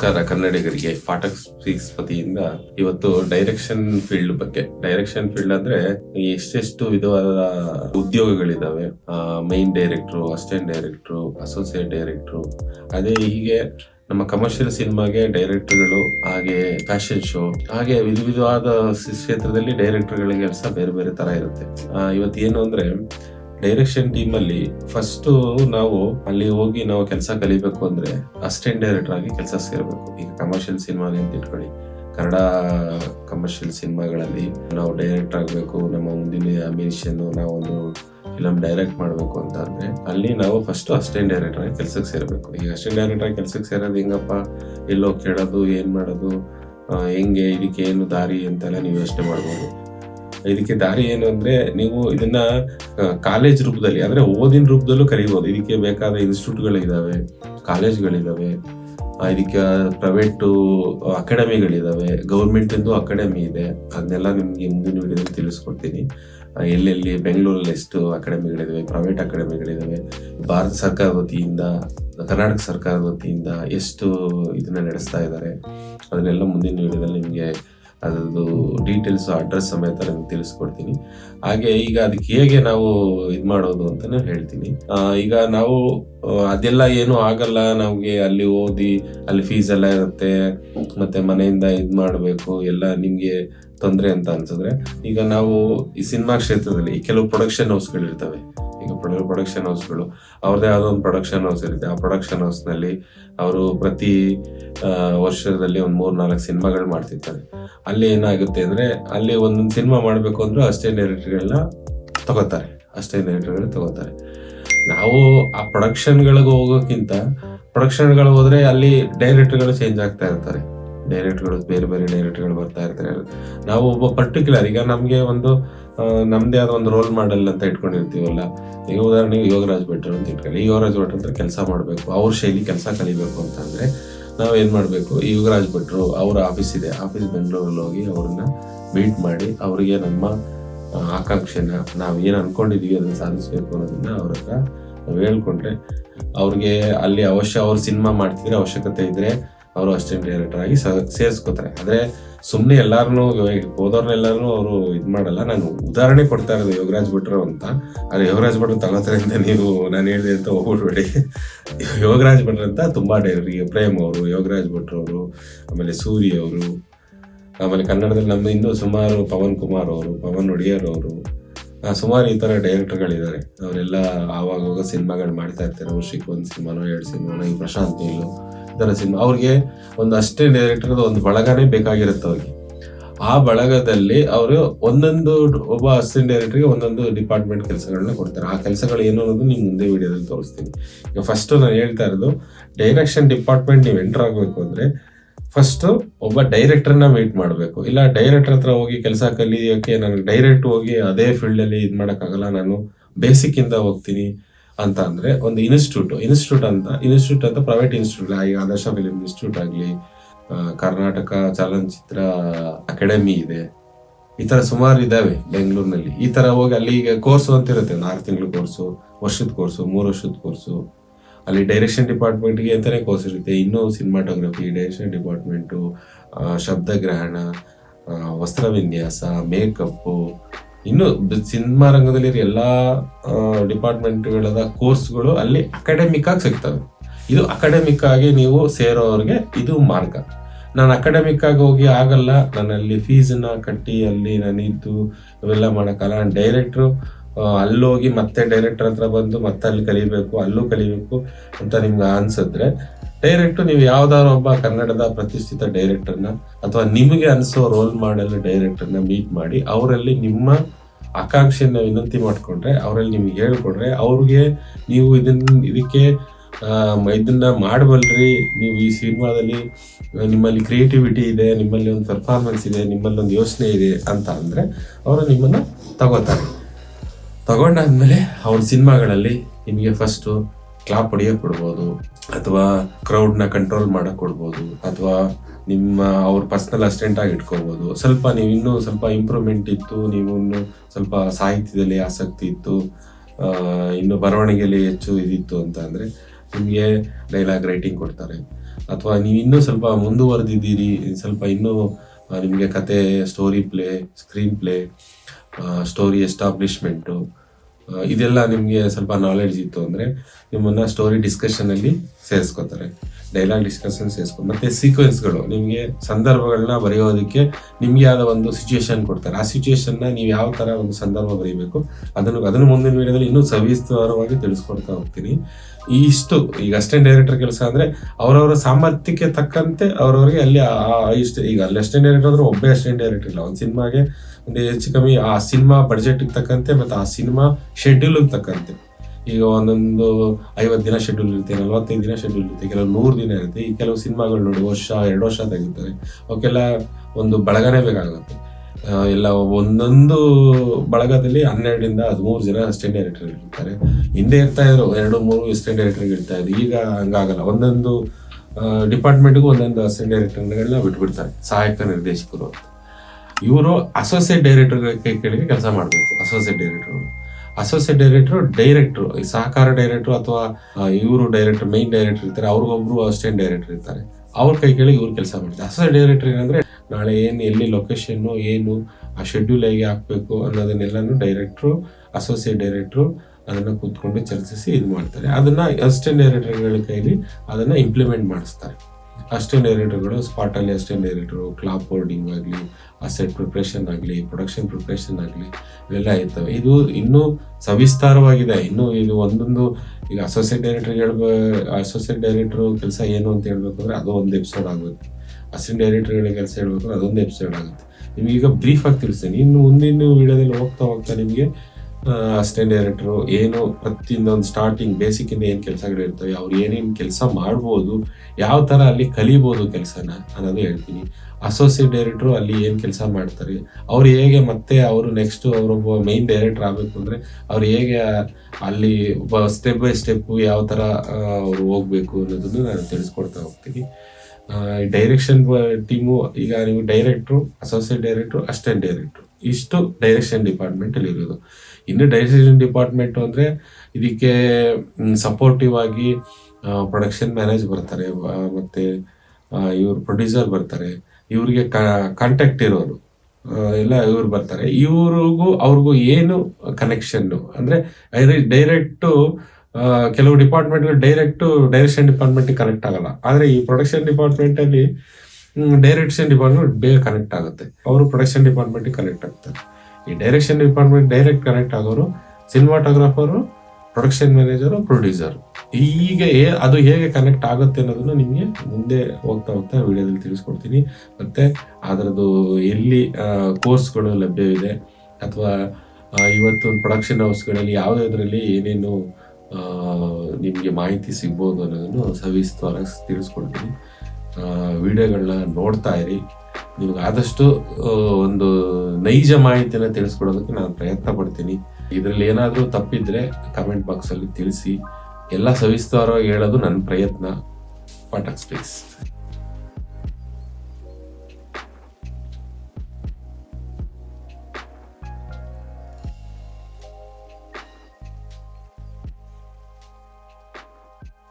ನಮಸ್ಕಾರ ಕನ್ನಡಿಗರಿಗೆ. ಪಾಠಕ್ ಸ್ಪೀಕ್ಸ್ ಪತಿಯಿಂದ ಇವತ್ತು ಡೈರೆಕ್ಷನ್ ಫೀಲ್ಡ್ ಬಗ್ಗೆ. ಡೈರೆಕ್ಷನ್ ಫೀಲ್ಡ್ ಅಂದ್ರೆ ಎಷ್ಟೆಷ್ಟು ವಿಧವಾದ ಉದ್ಯೋಗಗಳಿದಾವೆ. Main director assistant director associate director ಅದೇ ಹೀಗೆ ನಮ್ಮ ಕಮರ್ಷಿಯಲ್ ಸಿನಿಮಾಗೆ ಡೈರೆಕ್ಟರ್ಗಳು ಹಾಗೆ ಫ್ಯಾಷನ್ ಶೋ ಹಾಗೆ ವಿಧ ವಿಧವಾದ ಕ್ಷೇತ್ರದಲ್ಲಿ ಡೈರೆಕ್ಟರ್ಗಳ ಕೆಲಸ ಬೇರೆ ಬೇರೆ ತರ ಇರುತ್ತೆ. ಇವತ್ತು ಏನು ಅಂದ್ರೆ ಡೈರೆಕ್ಷನ್ ಟೀಮ್ ಅಲ್ಲಿ ಫಸ್ಟ್ ನಾವು ಅಲ್ಲಿ ಹೋಗಿ ನಾವು ಕೆಲಸ ಕಲಿಬೇಕು ಅಂದ್ರೆ ಅಸಿಸ್ಟೆಂಟ್ ಡೈರೆಕ್ಟರ್ ಆಗಿ ಕೆಲಸ ಸೇರ್ಬೇಕು. ಈಗ ಕಮರ್ಷಿಯಲ್ ಸಿನಿಮಾ ಅಂತ ಇಟ್ಕೊಳ್ಳಿ. ಕನ್ನಡ ಕಮರ್ಷಿಯಲ್ ಸಿನಿಮಾಗಳಲ್ಲಿ ನಾವು ಡೈರೆಕ್ಟರ್ ಆಗಬೇಕು, ನಮ್ಮ ಮುಂದಿನ ನಾವು ನಾವೊಂದು ಫಿಲಮ್ ಡೈರೆಕ್ಟ್ ಮಾಡಬೇಕು ಅಂತ ಅಂದ್ರೆ ಅಲ್ಲಿ ನಾವು ಫಸ್ಟ್ ಅಸಿಸ್ಟೆಂಟ್ ಡೈರೆಕ್ಟರ್ ಆಗಿ ಕೆಲಸಕ್ಕೆ ಸೇರಬೇಕು. ಈಗ ಅಸಿಸ್ಟೆಂಟ್ ಡೈರೆಕ್ಟರ್ ಆಗಿ ಕೆಲಸಕ್ಕೆ ಸೇರೋದು ಹೆಂಗಪ್ಪ? ಎಲ್ಲೋ ಕೇಳೋದು, ಏನ್ ಮಾಡೋದು ಹೆಂಗೆ ಇದಕ್ಕೆ ಏನು ದಾರಿ ಅಂತೆಲ್ಲ ನೀವು ಯೋಚನೆ ಮಾಡ್ಬೋದು. ಇದಕ್ಕೆ ದಾರಿ ಏನು ಅಂದ್ರೆ ನೀವು ಇದನ್ನ ಕಾಲೇಜ್ ರೂಪದಲ್ಲಿ, ಅಂದ್ರೆ ಓದಿನ ರೂಪದಲ್ಲೂ ಕರೀಬಹುದು ಇದಕ್ಕೆ ಬೇಕಾದ ಇನ್ಸ್ಟಿಟ್ಯೂಟ್ಗಳಿದಾವೆ, ಕಾಲೇಜ್ಗಳಿದಾವೆ ಇದಕ್ಕೆ ಪ್ರೈವೇಟ್ ಅಕಾಡೆಮಿಗಳಿದಾವೆ ಇಂದು ಅಕಾಡೆಮಿ ಇದೆ. ಅದನ್ನೆಲ್ಲ ನಿಮ್ಗೆ ಮುಂದಿನ ವಿಡಿಯೋದಲ್ಲಿ ತಿಳಿಸ್ಕೊಡ್ತೀನಿ. ಎಲ್ಲೆಲ್ಲಿ ಬೆಂಗಳೂರಲ್ಲಿ ಎಷ್ಟು ಅಕಾಡೆಮಿಗಳಿದಾವೆ ಪ್ರೈವೇಟ್ ಅಕಾಡೆಮಿಗಳಿದಾವೆ, ಭಾರತ ಸರ್ಕಾರದ ವತಿಯಿಂದ, ಕರ್ನಾಟಕ ಸರ್ಕಾರದ ವತಿಯಿಂದ ಎಷ್ಟು ಇದನ್ನ ನಡೆಸ್ತಾ ಇದ್ದಾರೆ, ಅದನ್ನೆಲ್ಲ ಮುಂದಿನ ವಿಡಿಯೋದಲ್ಲಿ ನಿಮಗೆ ಅದ್ರದ್ದು ಡೀಟೇಲ್ಸ್ ಅಡ್ರೆಸ್ ಸಮೇತ ನಿಮ್ಗೆ ತಿಳಿಸ್ಕೊಡ್ತೀನಿ. ಹಾಗೆ ಈಗ ಅದಕ್ಕೆ ಹೇಗೆ ನಾವು ಇದು ಮಾಡೋದು ಅಂತಾನೆ ಹೇಳ್ತೀನಿ. ಈಗ ನಾವು ಅದೆಲ್ಲ ಏನು ಆಗಲ್ಲ. ನಮಗೆ ಅಲ್ಲಿ ಓದಿ, ಅಲ್ಲಿ ಫೀಸ್ ಎಲ್ಲ ಇರುತ್ತೆ. ಮತ್ತೆ ಮನೆಯಿಂದ ಇದು ಮಾಡಬೇಕು. ಎಲ್ಲ ನಿಮಗೆ ತೊಂದರೆ ಅಂತ ಅನ್ಸಿದ್ರೆ ಈಗ ನಾವು ಈ ಸಿನಿಮಾ ಕ್ಷೇತ್ರದಲ್ಲಿ ಕೆಲವು ಪ್ರೊಡಕ್ಷನ್ ಹೌಸ್ಗಳು ಇರ್ತವೆ ಈಗ ಪ್ರೊಡಕ್ಷನ್ ಹೌಸ್ಗಳು ಅವ್ರದ್ದೇ ಆದ ಒಂದು ಪ್ರೊಡಕ್ಷನ್ ಹೌಸ್ ಇರುತ್ತೆ. ಆ ಪ್ರೊಡಕ್ಷನ್ ಹೌಸ್ನಲ್ಲಿ ಅವರು ಪ್ರತಿ ವರ್ಷದಲ್ಲಿ ಒಂದು ಮೂರು ನಾಲ್ಕು ಸಿನಿಮಾಗಳು ಮಾಡ್ತಿರ್ತಾರೆ. ಅಲ್ಲಿ ಏನಾಗುತ್ತೆ ಅಂದರೆ, ಅಲ್ಲಿ ಒಂದೊಂದು ಸಿನಿಮಾ ಮಾಡಬೇಕು ಅಂದರೂ ಅಷ್ಟೇ ಡೈರೆಕ್ಟರ್ಗಳನ್ನ ತಗೋತಾರೆ. ಅಷ್ಟೇ ಡೈರೆಕ್ಟರ್ಗಳು ತಗೋತಾರೆ. ನಾವು ಆ ಪ್ರೊಡಕ್ಷನ್ಗಳಿಗೆ ಹೋಗೋಕ್ಕಿಂತ ಪ್ರೊಡಕ್ಷನ್ಗಳು ಹೋದರೆ ಅಲ್ಲಿ ಡೈರೆಕ್ಟರ್ಗಳು ಚೇಂಜ್ ಆಗ್ತಾ ಇರ್ತಾರೆ. ಡೈರೆಕ್ಟರ್ಗಳು ಬೇರೆ ಬೇರೆ ಡೈರೆಕ್ಟ್ಗಳು ಬರ್ತಾ ಇರ್ತಾರೆ. ನಾವು ಒಬ್ಬ ಪರ್ಟಿಕ್ಯುಲರ್ ಈಗ ನಮಗೆ ಒಂದು ನಮ್ಮದೇ ಆದ ಒಂದು ರೋಲ್ ಮಾಡೆಲ್ ಅಂತ ಇಟ್ಕೊಂಡಿರ್ತೀವಲ್ಲ, ಈಗ ಉದಾಹರಣೆಗೆ ಯೋಗರಾಜ್ ಭಟ್ರು ಅಂತ ಇಟ್ಕೊಳ್ಳಿ. ಯೋಗರಾಜ್ ಭಟ್ರು ಹತ್ರ ಕೆಲಸ ಮಾಡಬೇಕು, ಅವ್ರ ಶೈಲಿ ಕೆಲಸ ಕಲಿಬೇಕು ಅಂತಂದ್ರೆ ನಾವು ಏನು ಮಾಡಬೇಕು ಯೋಗರಾಜ್ ಭಟ್ರು ಅವರ ಆಫೀಸ್ ಇದೆ. ಆಫೀಸ್ ಬೆಂಗಳೂರಲ್ಲಿ ಹೋಗಿ ಅವ್ರನ್ನ ಮೀಟ್ ಮಾಡಿ ಅವರಿಗೆ ನಮ್ಮ ಆಕಾಂಕ್ಷೆನ ನಾವು ಏನು ಅನ್ಕೊಂಡಿದೀವಿ ಅದನ್ನು ಸಾಧಿಸಬೇಕು ಅನ್ನೋದನ್ನ ಅವ್ರ ಹತ್ರ ಹೇಳ್ಕೊಂಡ್ರೆ, ಅವ್ರಿಗೆ ಅಲ್ಲಿ ಅವಶ್ಯ, ಅವ್ರ ಸಿನಿಮಾ ಮಾಡ್ತಿದ್ರೆ ಅವಶ್ಯಕತೆ ಇದ್ರೆ ಅವರು ಅಸಿಸ್ಟೆಂಟ್ ಡೈರೆಕ್ಟರ್ ಆಗಿ ಸೇರಿಸ್ಕೋತಾರೆ. ಆದರೆ ಸುಮ್ಮನೆ ಎಲ್ಲಾರನು ಹೋದವ್ರನ್ನೆಲ್ಲರೂ ಅವರು ಇದು ಮಾಡಲ್ಲ. ನಾನು ಉದಾಹರಣೆ ಕೊಡ್ತಾ ಇರೋದು ಯೋಗರಾಜ್ ಭಟ್ರು ಅಂತ. ಆದರೆ ಯೋಗರಾಜ್ ಭಟ್ರು ತಗೋತಾರಿಂದ ನೀವು, ನಾನು ಹೇಳಿದೆ ಅಂತ ಹೋಗ್ಬಿಡ್ಬೇಡಿ. ಯೋಗರಾಜ್ ಭಟ್ರು ಅಂತ ತುಂಬಾ ಡೈರೆಕ್ಟರ್ ಈಗ ಪ್ರೇಮ್ ಅವರು, ಯೋಗರಾಜ್ ಭಟ್ರು ಅವರು, ಆಮೇಲೆ ಸೂರಿ ಅವರು, ಆಮೇಲೆ ಕನ್ನಡದಲ್ಲಿ ನಮ್ಮ ಇನ್ನೂ ಸುಮಾರು ಪವನ್ ಕುಮಾರ್ ಅವರು, ಪವನ್ ಒಡೆಯರ್ ಅವರು ಸುಮಾರು ಈ ತರ ಡೈರೆಕ್ಟರ್ಗಳಿದ್ದಾರೆ. ಅವರೆಲ್ಲ ಆವಾಗವಾಗ ಸಿನಿಮಾಗಳು ಮಾಡ್ತಾ ಇರ್ತಾರೆ. ವರ್ಷಕ್ಕೆ ಒಂದು ಸಿನಿಮಾನೋ, ಎರಡು ಸಿನಿಮಾನೋ, ಈ ಪ್ರಶಾಂತ್ ನೀಲು, ಈ ತರ ಸಿನಿಮಾ. ಅವ್ರಿಗೆ ಒಂದು ಅಷ್ಟೇ ಡೈರೆಕ್ಟರ್ ಒಂದು ಬಳಗನೇ ಬೇಕಾಗಿರುತ್ತೆ ಅವ್ರಿಗೆ. ಆ ಬಳಗದಲ್ಲಿ ಅವರು ಒಂದೊಂದು ಒಬ್ಬ ಅಸಿಸ್ಟೆಂಟ್ ಡೈರೆಕ್ಟರ್ಗೆ ಒಂದೊಂದು ಡಿಪಾರ್ಟ್ಮೆಂಟ್ ಕೆಲಸಗಳನ್ನ ಕೊಡ್ತಾರೆ. ಆ ಕೆಲಸಗಳು ಏನು ಅನ್ನೋದು ನೀವು ಮುಂದೆ ವಿಡಿಯೋದಲ್ಲಿ ತೋರಿಸ್ತೀನಿ. ಈಗ ಫಸ್ಟ್ ನಾನು ಹೇಳ್ತಾ ಇರೋದು, ಡೈರೆಕ್ಷನ್ ಡಿಪಾರ್ಟ್ಮೆಂಟ್ ನೀವು ಎಂಟರ್ ಆಗಬೇಕು ಅಂದ್ರೆ ಫಸ್ಟ್ ಒಬ್ಬ ಡೈರೆಕ್ಟರ್ನ ಮೀಟ್ ಮಾಡಬೇಕು. ಇಲ್ಲ ಡೈರೆಕ್ಟರ್ ಹತ್ರ ಹೋಗಿ ಕೆಲಸ ಕಲಿಯೋಕೆ ನನಗೆ ಡೈರೆಕ್ಟ್ ಹೋಗಿ ಅದೇ ಫೀಲ್ಡ್ ಅಲ್ಲಿ ಇದು ಮಾಡೋಕ್ಕಾಗಲ್ಲ, ನಾನು ಬೇಸಿಕ್ ಇಂದ ಹೋಗ್ತೀನಿ ಅಂತ ಅಂದ್ರೆ ಒಂದು ಇನ್ಸ್ಟಿಟ್ಯೂಟ್ ಇನ್ಸ್ಟಿಟ್ಯೂಟ್ ಅಂತ ಇನ್ಸ್ಟಿಟ್ಯೂಟ್ ಅಂತ ಪ್ರೈವೇಟ್ ಇನ್ಸ್ಟಿಟ್ಯೂಟ್ ಈಗ ಆದರ್ಶ ಫಿಲಿಂ ಇನ್ಸ್ಟಿಟ್ಯೂಟ್ ಆಗಲಿ ಕರ್ನಾಟಕ ಚಲನಚಿತ್ರ ಅಕಾಡೆಮಿ ಇದೆ. ಈ ಥರ ಸುಮಾರು ಇದಾವೆ ಬೆಂಗಳೂರಿನಲ್ಲಿ. ಈ ತರ ಹೋಗಿ ಅಲ್ಲಿ ಈಗ ಕೋರ್ಸು ಅಂತ ಇರುತ್ತೆ, ಒಂದು ಆರು ತಿಂಗಳು ಕೋರ್ಸು ವರ್ಷದ ಕೋರ್ಸು ಮೂರು ವರ್ಷದ ಕೋರ್ಸು ಅಲ್ಲಿ ಡೈರೆಕ್ಷನ್ ಡಿಪಾರ್ಟ್ಮೆಂಟ್ಗೆ ಅಂತಾನೆ ಕೋರ್ಸ್ ಇರುತ್ತೆ. ಇನ್ನೂ ಸಿನಿಮಾಟೋಗ್ರಫಿ ಡೈರೆಕ್ಷನ್ ಡಿಪಾರ್ಟ್ಮೆಂಟು ಶಬ್ದಗ್ರಹಣ ವಸ್ತ್ರ ವಿನ್ಯಾಸ ಮೇಕಪ್ಪು ಇನ್ನು ಸಿನಿಮಾ ರಂಗದಲ್ಲಿ ಎಲ್ಲ ಡಿಪಾರ್ಟ್ಮೆಂಟ್ಗಳದ ಕೋರ್ಸ್ಗಳು ಅಲ್ಲಿ ಅಕಾಡೆಮಿಕ್ ಆಗಿ ಸಿಗ್ತವೆ. ಇದು ಅಕಾಡೆಮಿಕ್ ಆಗಿ ನೀವು ಸೇರೋರಿಗೆ ಇದು ಮಾರ್ಗ. ನಾನು ಅಕಾಡೆಮಿಕ್ ಆಗಿ ಹೋಗಿ ಆಗಲ್ಲ. ನಾನು ಅಲ್ಲಿ ಫೀಸನ್ನ ಕಟ್ಟಿ ಅಲ್ಲಿ ನಾನು ಇದ್ದು ಇವೆಲ್ಲ ಮಾಡೋಕ್ಕಲ್ಲ. ನಾನು ಡೈರೆಕ್ಟ್ರು ಅಲ್ಲೋಗಿ ಮತ್ತೆ ಡೈರೆಕ್ಟರ್ ಹತ್ರ ಬಂದು ಮತ್ತೆ ಅಲ್ಲಿ ಕಲಿಬೇಕು, ಅಲ್ಲೂ ಕಲಿಬೇಕು ಅಂತ ನಿಮ್ಗೆ ಅನ್ಸಿದ್ರೆ ಡೈರೆಕ್ಟ್ ನೀವು ಯಾವ್ದಾದ್ರು ಒಬ್ಬ ಕನ್ನಡದ ಪ್ರತಿಷ್ಠಿತ ಡೈರೆಕ್ಟರ್ನ ಅಥವಾ ನಿಮಗೆ ಅನಿಸೋ ರೋಲ್ ಮಾಡೆಲ್ ಡೈರೆಕ್ಟರ್ನ ಮೀಟ್ ಮಾಡಿ ಅವರಲ್ಲಿ ನಿಮ್ಮ ಆಕಾಂಕ್ಷೆಯನ್ನ ವಿನಂತಿ ಮಾಡಿಕೊಂಡ್ರೆ, ಅವರಲ್ಲಿ ನಿಮ್ಗೆ ಹೇಳ್ಕೊಡ್ರೆ, ಅವ್ರಿಗೆ ನೀವು ಇದನ್ನ ಇದಕ್ಕೆ ಇದನ್ನ ಮಾಡಬಲ್ರಿ, ನೀವು ಈ ಸಿನಿಮಾದಲ್ಲಿ ನಿಮ್ಮಲ್ಲಿ ಕ್ರಿಯೇಟಿವಿಟಿ ಇದೆ, ನಿಮ್ಮಲ್ಲಿ ಒಂದು ಪರ್ಫಾರ್ಮೆನ್ಸ್ ಇದೆ, ನಿಮ್ಮಲ್ಲಿ ಒಂದು ಯೋಚನೆ ಇದೆ ಅಂತ ಅಂದರೆ ಅವರು ನಿಮ್ಮನ್ನು ತಗೋತಾರೆ. ತಗೊಂಡಾದ್ಮೇಲೆ ಅವ್ರ ಸಿನಿಮಾಗಳಲ್ಲಿ ನಿಮಗೆ ಫಸ್ಟ್ ಕ್ಲಾಪ್ ಹೊಡಿಯೋಕೆ ಕೊಡ್ಬೋದು, ಅಥವಾ ನ ಕಂಟ್ರೋಲ್ ಮಾಡಕ್ ಕೊಡ್ಬೋದು, ಅಥವಾ ನಿಮ್ಮ ಅವ್ರ ಪರ್ಸನಲ್ ಅಸಿಸ್ಟೆಂಟ್ ಆಗಿ ಇಟ್ಕೋಬಹುದು ಸ್ವಲ್ಪ ನೀವು ಇನ್ನೂ ಸ್ವಲ್ಪ ಇಂಪ್ರೂವ್ಮೆಂಟ್ ಇತ್ತು, ನೀವು ಇನ್ನು ಸ್ವಲ್ಪ ಸಾಹಿತ್ಯದಲ್ಲಿ ಆಸಕ್ತಿ ಇತ್ತು ಇನ್ನು ಬರವಣಿಗೆಯಲ್ಲಿ ಹೆಚ್ಚು ಇದಿತ್ತು ಅಂತ ಅಂದ್ರೆ ನಿಮಗೆ ಡೈಲಾಗ್ ರೈಟಿಂಗ್ ಕೊಡ್ತಾರೆ. ಅಥವಾ ನೀವು ಇನ್ನೂ ಸ್ವಲ್ಪ ಮುಂದುವರೆದಿದ್ದೀರಿ, ಸ್ವಲ್ಪ ಇನ್ನೂ ನಿಮಗೆ ಕತೆ story play screen play story establishment ಇದೆಲ್ಲ ನಿಮಗೆ ಸ್ವಲ್ಪ ನಾಲೆಡ್ಜ್ ಇತ್ತು ಅಂದರೆ ನಿಮ್ಮನ್ನು ಸ್ಟೋರಿ ಡಿಸ್ಕಷನಲ್ಲಿ ಸೇರಿಸ್ಕೋತಾರೆ. ಡೈಲಾಗ್ ಡಿಸ್ಕಷನ್ ಸೇರಿಸ್ಕೊಂಡು, ಮತ್ತೆ ಸೀಕ್ವೆನ್ಸ್ಗಳು ನಿಮಗೆ ಸಂದರ್ಭಗಳನ್ನ ಬರೆಯೋದಕ್ಕೆ ನಿಮಗೆ ಆದ ಒಂದು ಸಿಚುಯೇಷನ್ ಕೊಡ್ತಾರೆ. ಆ ಸಿಚುಯೇಷನ್ನ ನೀವು ಯಾವ ಥರ ಒಂದು ಸಂದರ್ಭ ಬರೀಬೇಕು, ಅದನ್ನು ಅದನ್ನು ಮುಂದಿನ ವಿಡಿಯೋದಲ್ಲಿ ಇನ್ನೂ ಸವಿಸ್ತಾರವಾಗಿ ತಿಳಿಸ್ಕೊಡ್ತಾ ಹೋಗ್ತೀನಿ. ಇಷ್ಟು, ಈಗ ಅಸ್ಟೆಂಟ್ ಡೈರೆಕ್ಟರ್ ಕೆಲಸ ಅಂದ್ರೆ ಅವರವರ ಸಾಮರ್ಥ್ಯಕ್ಕೆ ತಕ್ಕಂತೆ ಅವರವರಿಗೆ ಅಲ್ಲಿ ಇಷ್ಟು, ಈಗ ಅಲ್ಲಿ ಅಸ್ಟೆಂಟ್ ಡೈರೆಕ್ಟರ್ ಅಂದ್ರೆ ಒಬ್ಬೇ ಅಸ್ಟೆಂಟ್ ಡೈರೆಕ್ಟರ್ ಇಲ್ಲ. ಒಂದು ಸಿನಿಮಾಗೆ ಒಂದು ಹೆಚ್ಚು ಕಮ್ಮಿ ಆ ಸಿನಿಮಾ ಬಡ್ಜೆಟ್ಗೆ ತಕ್ಕಂತೆ, ಮತ್ತು ಆ ಸಿನಿಮಾ ಶೆಡ್ಯೂಲ್ಗೆ ತಕ್ಕಂತೆ. ಈಗ ಒಂದೊಂದು ಐವತ್ತು ದಿನ ಶೆಡ್ಯೂಲ್ ಇರುತ್ತೆ, ನಲವತ್ತೈದು ದಿನ ಶೆಡ್ಯೂಲ್ ಇರುತ್ತೆ, ಕೆಲವು ನೂರು ದಿನ ಇರುತ್ತೆ, ಈ ಕೆಲವು ಸಿನಿಮಾಗಳು ನೋಡಿ ವರ್ಷ, ಎರಡು ವರ್ಷ ತೆಗಿತಾರೆ. ಅವಕ್ಕೆಲ್ಲ ಒಂದು ಬಳಗನೇ ಬೇಕಾಗುತ್ತೆ. ಎಲ್ಲ ಒಂದೊಂದು ಬಳಗದಲ್ಲಿ ಹನ್ನೆರಡರಿಂದ ಹದಿಮೂರು ಜನ ಅಸಿಸ್ಟೆಂಟ್ ಡೈರೆಕ್ಟರ್ ಇರ್ತಾರೆ. ಹಿಂದೆ ಇರ್ತಾ ಇದ್ರು, ಎರಡು, ಮೂರು ಅಸಿಸ್ಟೆಂಟ್ ಡೈರೆಕ್ಟರ್ ಇರ್ತಾ ಇದ್ರು. ಈಗ ಹಂಗಾಗಲ್ಲ. ಒಂದೊಂದು ಡಿಪಾರ್ಟ್ಮೆಂಟ್ಗೂ ಒಂದೊಂದು ಅಸಿಸ್ಟೆಂಟ್ ಡೈರೆಕ್ಟರ್ಗಳನ್ನ ಬಿಟ್ಬಿಡ್ತಾರೆ, ಸಹಾಯಕ ನಿರ್ದೇಶಕರು ಅಂತ. ಇವರು ಅಸೋಸಿಯೇಟ್ ಡೈರೆಕ್ಟರ್ ಕೈ ಕೆಳಗೆ ಕೆಲಸ ಮಾಡಬೇಕು associate director associate director director ಸಹಕಾರ ಡೈರೆಕ್ಟರ್ ಅಥವಾ ಇವರು ಡೈರೆಕ್ಟರ್ ಮೈನ್ ಡೈರೆಕ್ಟರ್ ಇರ್ತಾರೆ, ಅವ್ರಿಗೊಬ್ರು ಅಸಿಸ್ಟೆಂಟ್ ಡೈರೆಕ್ಟರ್ ಇರ್ತಾರೆ. ಅವ್ರ ಕೈ ಕೇಳಿ ಇವ್ರು ಕೆಲಸ ಮಾಡ್ತಾರೆ. ಅಸೋಸಿಯೇಟ್ ಡೈರೆಕ್ಟರ್ ಏನಂದ್ರೆ, ನಾಳೆ ಏನು, ಎಲ್ಲಿ ಲೊಕೇಶನ್ ಏನು, ಆ ಶೆಡ್ಯೂಲ್ ಹೇಗೆ ಹಾಕ್ಬೇಕು ಅನ್ನೋದನ್ನೆಲ್ಲಾನು ಡೈರೆಕ್ಟ್ರು ಅಸೋಸಿಯೇಟ್ ಡೈರೆಕ್ಟ್ರು ಅದನ್ನ ಕೂತ್ಕೊಂಡು ಚರ್ಚಿಸಿ ಇದು ಮಾಡ್ತಾರೆ ಅದನ್ನ ಅಸಿಸ್ಟೆಂಟ್ ಡೈರೆಕ್ಟರ್ಗಳ ಕೈಲಿ ಅದನ್ನ ಇಂಪ್ಲಿಮೆಂಟ್ ಮಾಡಿಸ್ತಾರೆ. ಅಸಿಸ್ಟೆಂಟ್ ಡೈರೆಕ್ಟರ್ಗಳು ಸ್ಪಾಟಲ್ಲಿ ಅಷ್ಟೇ ಡೈರೆಕ್ಟರು ಕ್ಲಾಪ್ ಬೋರ್ಡಿಂಗ್ ಆಗಲಿ ಅಸೆಟ್ ಪ್ರಿಪ್ರೇಷನ್ ಆಗಲಿ ಪ್ರೊಡಕ್ಷನ್ ಪ್ರಿಪ್ರೇಷನ್ ಆಗಲಿ, ಇವೆಲ್ಲ ಇರ್ತವೆ. ಇದು ಇನ್ನೂ ಸವಿಸ್ತಾರವಾಗಿದೆ. ಇನ್ನೂ ಇದು ಒಂದೊಂದು, ಈಗ ಅಸೋಸಿಯೇಟ್ ಡೈರೆಕ್ಟರ್ ಹೇಳ್ಬ ಅಸೋಸಿಯೇಟ್ ಡೈರೆಕ್ಟ್ರು ಕೆಲಸ ಏನು ಅಂತ ಹೇಳ್ಬೇಕು ಅಂದ್ರೆ ಅದು ಒಂದು ಎಪಿಸೋಡ್ ಆಗುತ್ತೆ. ಅಸಿಸ್ಟೆಂಟ್ ಡೈರೆಕ್ಟರ್ಗಳ ಕೆಲಸ ಹೇಳ್ಬೇಕು ಅದೊಂದು ಎಪಿಸೋಡ್ ಆಗುತ್ತೆ. ನಿಮಗೀಗ ಈಗ ಬ್ರೀಫ್ ಆಗಿ ತಿಳಿಸ್ತೀನಿ. ಇನ್ನು ಮುಂದಿನ ವಿಡಿಯೋದಲ್ಲಿ ಹೋಗ್ತಾ ಹೋಗ್ತಾ ನಿಮಗೆ ಅಸಿಸ್ಟೆಂಟ್ ಡೈರೆಕ್ಟರು ಏನು ಪ್ರತಿಯೊಂದು ಒಂದು ಸ್ಟಾರ್ಟಿಂಗ್ ಬೇಸಿಕ್ಕಿಂದ ಏನು ಕೆಲಸಗಳು ಇರ್ತವೆ, ಅವ್ರು ಏನೇನು ಕೆಲಸ ಮಾಡ್ಬೋದು, ಯಾವ ಥರ ಅಲ್ಲಿ ಕಲಿಬೋದು ಕೆಲಸನ, ಅನ್ನೋದು ಹೇಳ್ತೀನಿ. ಅಸೋಸಿಯೇಟ್ ಡೈರೆಕ್ಟ್ರು ಅಲ್ಲಿ ಏನು ಕೆಲಸ ಮಾಡ್ತಾರೆ, ಅವ್ರು ಹೇಗೆ ಮತ್ತೆ ಅವರು ನೆಕ್ಸ್ಟ್ ಅವರೊಬ್ಬ ಮೈನ್ ಡೈರೆಕ್ಟರ್ ಆಗಬೇಕು ಅಂದರೆ, ಅವ್ರು ಹೇಗೆ ಅಲ್ಲಿ ಸ್ಟೆಪ್ ಬೈ ಸ್ಟೆಪ್ಪು ಯಾವ ಥರ ಅವರು ಹೋಗಬೇಕು ಅನ್ನೋದನ್ನು ನಾನು ತಿಳಿಸ್ಕೊಡ್ತಾ ಹೋಗ್ತೀನಿ. ಡೈರೆಕ್ಷನ್ ಟೀಮು ಈಗ ನೀವು ಡೈರೆಕ್ಟ್ರು ಅಸೋಸಿಯೇಟ್ ಡೈರೆಕ್ಟ್ರು ಅಸಿಸ್ಟೆಂಟ್ ಡೈರೆಕ್ಟ್ರು ಇಷ್ಟು ಡೈರೆಕ್ಷನ್ ಡಿಪಾರ್ಟ್ಮೆಂಟಲ್ಲಿ ಇರೋದು. ಇನ್ನು ಡೈರೆಕ್ಷನ್ ಡಿಪಾರ್ಟ್ಮೆಂಟ್ ಅಂದರೆ ಇದಕ್ಕೆ ಸಪೋರ್ಟಿವ್ ಆಗಿ ಪ್ರೊಡಕ್ಷನ್ ಮ್ಯಾನೇಜ್ ಬರ್ತಾರೆ ಮತ್ತೆ ಇವ್ರು ಪ್ರೊಡ್ಯೂಸರ್ ಬರ್ತಾರೆ. ಇವರಿಗೆ ಕಾಂಟ್ಯಾಕ್ಟ್ ಇರೋರು. ಎಲ್ಲ ಇವ್ರು ಬರ್ತಾರೆ. ಇವ್ರಿಗೂ, ಅವ್ರಿಗೂ ಏನು ಕನೆಕ್ಷನ್ನು ಅಂದರೆ ಡೈರೆಕ್ಟು ಕೆಲವು ಡಿಪಾರ್ಟ್ಮೆಂಟ್ಗಳು ಡೈರೆಕ್ಟು ಡೈರೆಕ್ಷನ್ ಡಿಪಾರ್ಟ್ಮೆಂಟಿಗೆ ಕನೆಕ್ಟ್ ಆಗಲ್ಲ. ಆದರೆ ಈ ಪ್ರೊಡಕ್ಷನ್ ಡಿಪಾರ್ಟ್ಮೆಂಟಲ್ಲಿ ಡೈರೆಕ್ಷನ್ ಡಿಪಾರ್ಟ್ಮೆಂಟ್ ಬೇಗ ಕನೆಕ್ಟ್ ಆಗುತ್ತೆ. ಅವರು ಪ್ರೊಡಕ್ಷನ್ ಡಿಪಾರ್ಟ್ಮೆಂಟಿಗೆ ಕನೆಕ್ಟ್ ಆಗ್ತಾರೆ. ಈ ಡೈರೆಕ್ಷನ್ ಡಿಪಾರ್ಟ್ಮೆಂಟ್ ಡೈರೆಕ್ಟ್ ಕನೆಕ್ಟ್ ಆಗೋರು ಸಿನಿಮಾಟೋಗ್ರಾಫರು ಪ್ರೊಡಕ್ಷನ್ ಮ್ಯಾನೇಜರು ಪ್ರೊಡ್ಯೂಸರ್ ಈಗ ಅದು ಹೇಗೆ ಕನೆಕ್ಟ್ ಆಗುತ್ತೆ ಅನ್ನೋದನ್ನು ನಿಮಗೆ ಮುಂದೆ ಹೋಗ್ತಾ ಹೋಗ್ತಾ ವಿಡಿಯೋದಲ್ಲಿ ತಿಳಿಸ್ಕೊಡ್ತೀನಿ. ಮತ್ತೆ ಅದರದ್ದು ಎಲ್ಲಿ ಕೋರ್ಸ್ಗಳು ಲಭ್ಯವಿದೆ ಅಥವಾ ಇವತ್ತು ಪ್ರೊಡಕ್ಷನ್ ಹೌಸ್ಗಳಲ್ಲಿ ಯಾವುದಾದ್ರಲ್ಲಿ ಏನೇನು ನಿಮಗೆ ಮಾಹಿತಿ ಸಿಗ್ಬೋದು ಅನ್ನೋದನ್ನು ಸವಿಸ್ತಾರಾಗಿ ತಿಳಿಸ್ಕೊಡ್ತೀನಿ. ವಿಡಿಯೋಗಳನ್ನ ನೋಡ್ತಾ ಇರಿ. ನಿಮ್ಗೆ ಆದಷ್ಟು ಒಂದು ನೈಜ ಮಾಹಿತಿನ ತಿಳಿಸ್ಕೊಡೋದಕ್ಕೆ ನಾನು ಪ್ರಯತ್ನ ಪಡ್ತೀನಿ. ಇದರಲ್ಲಿ ಏನಾದರೂ ತಪ್ಪಿದ್ರೆ ಕಮೆಂಟ್ ಬಾಕ್ಸಲ್ಲಿ ತಿಳಿಸಿ. ಎಲ್ಲ ಸವಿಸ್ತಾರವಾಗಿ ಹೇಳೋದು ನನ್ನ ಪ್ರಯತ್ನ. ಪಾಠಕ್ಸ್ ಸ್ಪೇಸ್